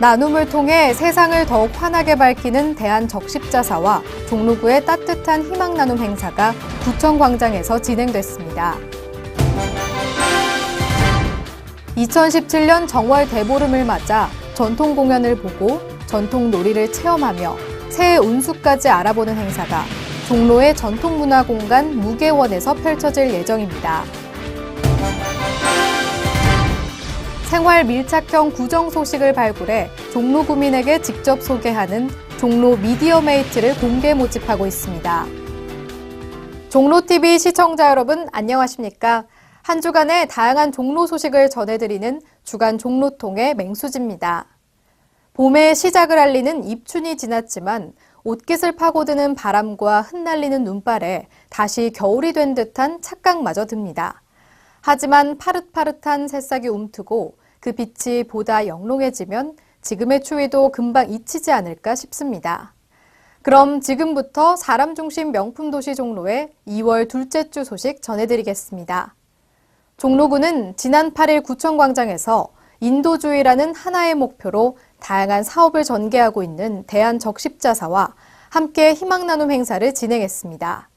나눔을 통해 세상을 더욱 환하게 밝히는 대한적십자사와 종로구의 따뜻한 희망 나눔 행사가 구청 광장에서 진행됐습니다. 2017년 정월 대보름을 맞아 전통 공연을 보고 전통 놀이를 체험하며 새해 운수까지 알아보는 행사가 종로의 전통문화공간 무계원에서 펼쳐질 예정입니다. 생활 밀착형 구정 소식을 발굴해 종로 구민에게 직접 소개하는 종로 미디어메이트를 공개 모집하고 있습니다. 종로TV 시청자 여러분 안녕하십니까? 한 주간의 다양한 종로 소식을 전해드리는 주간 종로통의 맹수지입니다. 봄의 시작을 알리는 입춘이 지났지만 옷깃을 파고드는 바람과 흩날리는 눈발에 다시 겨울이 된 듯한 착각마저 듭니다. 하지만 파릇파릇한 새싹이 움트고 그 빛이 보다 영롱해지면 지금의 추위도 금방 잊히지 않을까 싶습니다. 그럼 지금부터 사람 중심 명품 도시 종로의 2월 둘째 주 소식 전해드리겠습니다. 종로구는 지난 8일 구청광장에서 인도주의라는 하나의 목표로 다양한 사업을 전개하고 있는 대한적십자사와 함께 희망나눔 행사를 진행했습니다.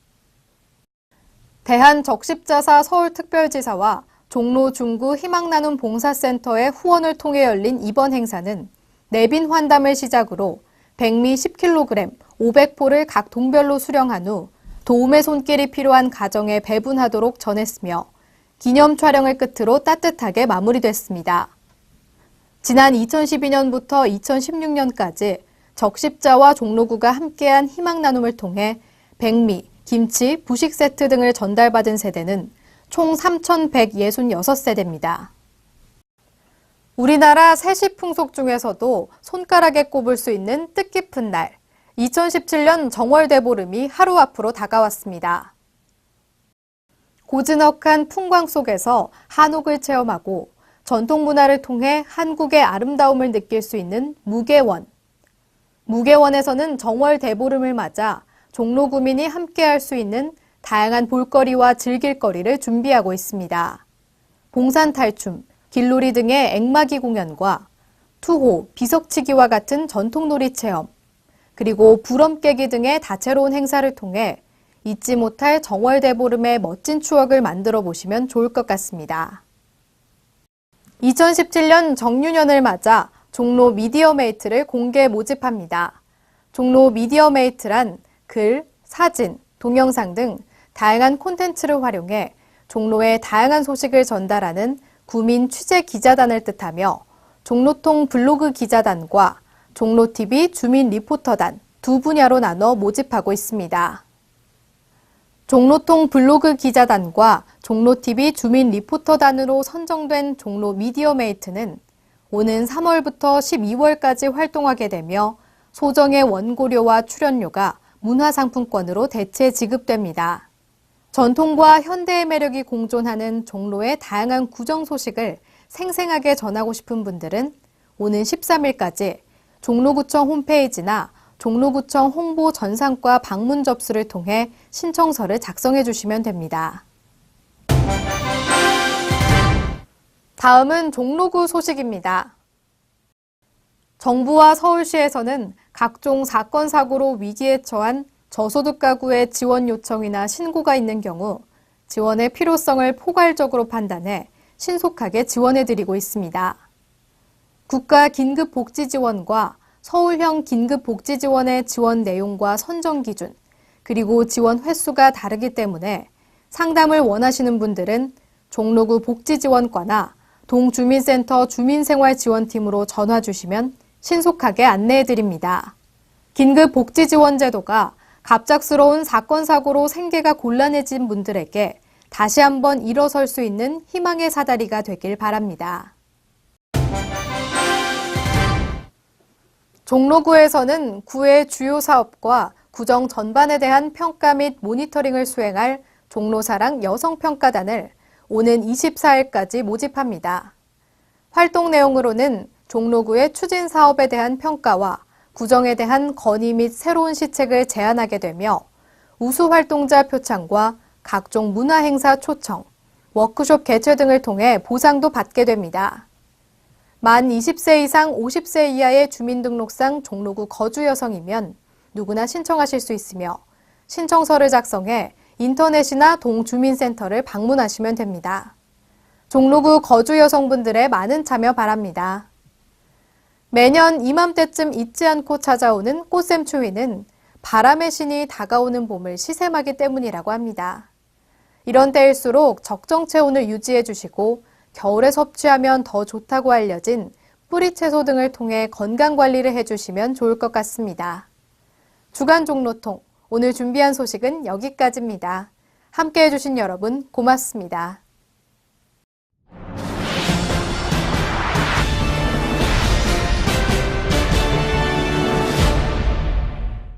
대한적십자사 서울특별지사와 종로 중구 희망나눔 봉사센터의 후원을 통해 열린 이번 행사는 내빈 환담을 시작으로 백미 10kg, 500포를 각 동별로 수령한 후 도움의 손길이 필요한 가정에 배분하도록 전했으며 기념 촬영을 끝으로 따뜻하게 마무리됐습니다. 지난 2012년부터 2016년까지 적십자와 종로구가 함께한 희망 나눔을 통해 백미, 김치, 부식 세트 등을 전달받은 세대는 총 3,166세대입니다. 우리나라 세시 풍속 중에서도 손가락에 꼽을 수 있는 뜻깊은 날, 2017년 정월대보름이 하루 앞으로 다가왔습니다. 고즈넉한 풍광 속에서 한옥을 체험하고 전통 문화를 통해 한국의 아름다움을 느낄 수 있는 무계원. 무계원에서는 정월 대보름을 맞아 종로 구민이 함께 할 수 있는 다양한 볼거리와 즐길거리를 준비하고 있습니다. 봉산 탈춤, 길놀이 등의 앵마기 공연과 투호, 비석치기와 같은 전통놀이 체험, 그리고 부럼 깨기 등의 다채로운 행사를 통해 잊지 못할 정월 대보름의 멋진 추억을 만들어 보시면 좋을 것 같습니다. 2017년 정유년을 맞아 종로 미디어메이트를 공개 모집합니다. 종로 미디어메이트란 글, 사진, 동영상 등 다양한 콘텐츠를 활용해 종로의 다양한 소식을 전달하는 구민 취재 기자단을 뜻하며 종로통 블로그 기자단과 종로TV 주민 리포터단 두 분야로 나눠 모집하고 있습니다. 종로통 블로그 기자단과 종로TV 주민 리포터단으로 선정된 종로 미디어메이트는 오는 3월부터 12월까지 활동하게 되며 소정의 원고료와 출연료가 문화상품권으로 대체 지급됩니다. 전통과 현대의 매력이 공존하는 종로의 다양한 구정 소식을 생생하게 전하고 싶은 분들은 오는 13일까지 종로구청 홈페이지나 종로구청 홍보 전산과 방문 접수를 통해 신청서를 작성해 주시면 됩니다. 다음은 종로구 소식입니다. 정부와 서울시에서는 각종 사건, 사고로 위기에 처한 저소득 가구의 지원 요청이나 신고가 있는 경우 지원의 필요성을 포괄적으로 판단해 신속하게 지원해드리고 있습니다. 국가 긴급복지지원과 서울형 긴급복지지원의 지원 내용과 선정 기준, 그리고 지원 횟수가 다르기 때문에 상담을 원하시는 분들은 종로구 복지지원과나 동주민센터 주민생활지원팀으로 전화 주시면 신속하게 안내해 드립니다. 긴급 복지 지원 제도가 갑작스러운 사건, 사고로 생계가 곤란해진 분들에게 다시 한번 일어설 수 있는 희망의 사다리가 되길 바랍니다. 종로구에서는 구의 주요 사업과 구정 전반에 대한 평가 및 모니터링을 수행할 종로사랑 여성평가단을 오는 24일까지 모집합니다. 활동 내용으로는 종로구의 추진 사업에 대한 평가와 구정에 대한 건의 및 새로운 시책을 제안하게 되며 우수 활동자 표창과 각종 문화 행사 초청, 워크숍 개최 등을 통해 보상도 받게 됩니다. 만 20세 이상 50세 이하의 주민등록상 종로구 거주 여성이면 누구나 신청하실 수 있으며 신청서를 작성해 인터넷이나 동주민센터를 방문하시면 됩니다. 종로구 거주 여성분들의 많은 참여 바랍니다. 매년 이맘때쯤 잊지 않고 찾아오는 꽃샘 추위는 바람의 신이 다가오는 봄을 시샘하기 때문이라고 합니다. 이런 때일수록 적정 체온을 유지해 주시고 겨울에 섭취하면 더 좋다고 알려진 뿌리 채소 등을 통해 건강 관리를 해주시면 좋을 것 같습니다. 주간 종로통 오늘 준비한 소식은 여기까지입니다. 함께 해주신 여러분 고맙습니다.